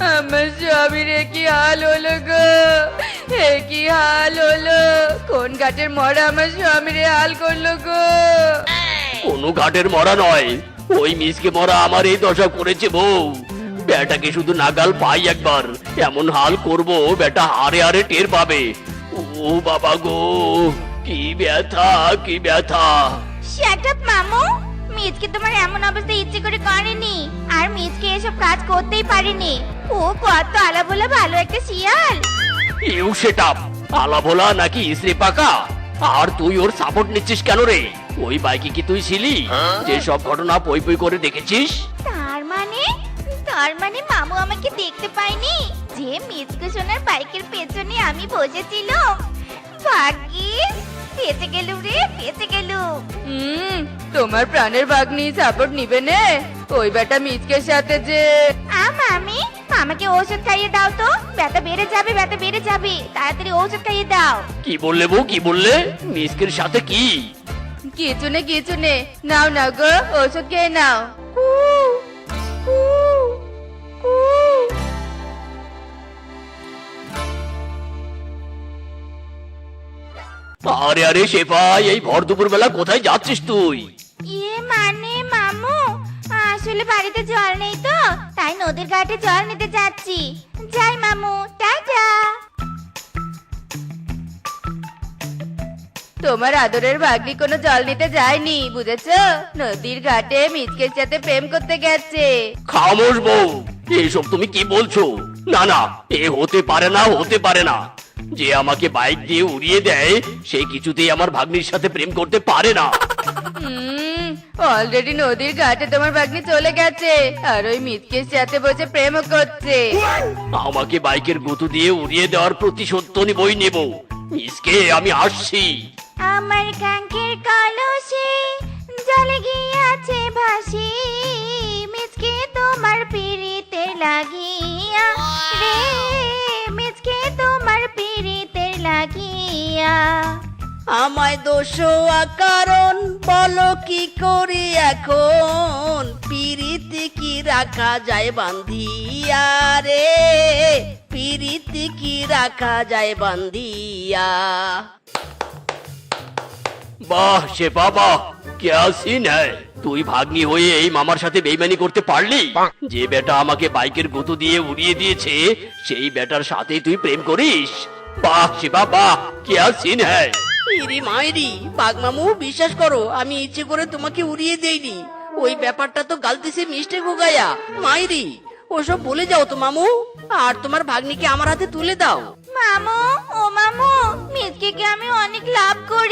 আমার স্বামীর কি হাল হলো গো এ কি হাল হলো কোন ঘাটের মরা আমার স্বামীর হাল করল গো কোনো ঘাটের মরা নয়। ওই মিসকে মরা আমার এই দশা করেছে বউ। বেটাকে শুধু নাগাল পাই একবার। এমন হাল করব বেটা হারে হারে টের পাবে। ও বাবা গো কি ব্যথা কি ব্যথা। শাট আপ মামু। মিজকে তোমার এমন অবস্থা ইচ্ছে করে করেনি। আর মিজকে এসব কাজ করতেই পারেনি। ও কত আলা বলে ভালো একটা শিয়াল। You set. আপ আলা ভোলা নাকি ইসরে পাকা? আর তুই ওর সাপোর্ট নিচ্ছিস কেন রে? ওই বাইকে কি তুই ছিলি? যে সব ঘটনা পই পই করে দেখেছিস? তার মানে? তার মানে মামু আমাকে দেখতে পায়নি। যে মিজকে সোনার বাইকের পেছনে আমি বসেছিলাম। ভাগ্যিস বেঁচে গেল রে বেঁচে গেল হুম তোমার প্রাণের ভাগ্নি সাপোর্ট নিবে নে। ওই বেটা মিচকের সাথে যে আ মামি আমাকে ঔষধ খাইয়ে দাও তো। ব্যথা বেড়ে যাবে ব্যথা বেড়ে যাবে। তাড়াতাড়ি ঔষধ খাইয়ে দাও। কি বললে বউ কি বললে? মিসকের সাথে কি? কিছু নে কিছু নে নাও না গো ওষুধ খেয়ে নাও। আরে আরে শেফাই এই ভর দুপুর বেলা কোথায় যাচ্ছিস তুই? ইয়ে মানে মামু আসলে বাড়িতে জল নেই তো তাই নদীর ঘাটে জল নিতে যাচ্ছি। যাই মামু টাটা। তোমার আদরের ভাগ্নি কোনো জল নিতে যায়নি বুঝেছ? নদীর ঘাটে মিচকের সাথে প্রেম করতে গেছে। খামোশ বউ এইসব তুমি কি বলছো? না না এ হতে পারে না হতে পারে না। যে আমাকে বাইক দিয়ে উড়িয়ে দেয় সে কিছুতেই আমার ভাগ্নির সাথে প্রেম করতে পারে না। অলরেডি নদীর ঘাটে তোমার ভাগ্নি চলে গেছে আর ওই সাথে বসে প্রেমও করছে। আমাকে বাইকের গুতু দিয়ে উড়িয়ে দেওয়ার প্রতিশোধ তো নিবই নেব। মিসকে আমি আসছি। আমার কাঙ্ক্ষের কলসে লাগিয়া আমায় দোষোয়া কারণ বলো কি করি এখন? পিরিতি কি রাখা যায় বান্ধিয়া রে? পিরিতি কি রাখা যায় বান্ধিয়া? বাহ সে বাবা কে সিন হ্যায় তুই ভাগ্নি হয়ে এই মামার সাথে বেইমানি করতে পারলি? যে বেটা আমাকে বাইকের গুতু দিয়ে উড়িয়ে দিয়েছে সেই বেটার সাথেই তুই প্রেম করিস? বাহ সে বাবা কে সিন হ্যায়? ইরি মাইরি বাগমামু বিশ্বাস করো আমি ইচ্ছে করে তোমাকে উড়িয়ে দেইনি। ওই ব্যাপারটা তো গালতিছে মিস্টেক হো গায়া মাইরি ওসব বলে যাও তো মামু। আর তোমার ভাগ্নিকে আমার হাতে তুলে দাও। মামু ও মামু মিচকে আমি অনেক লাভ করি।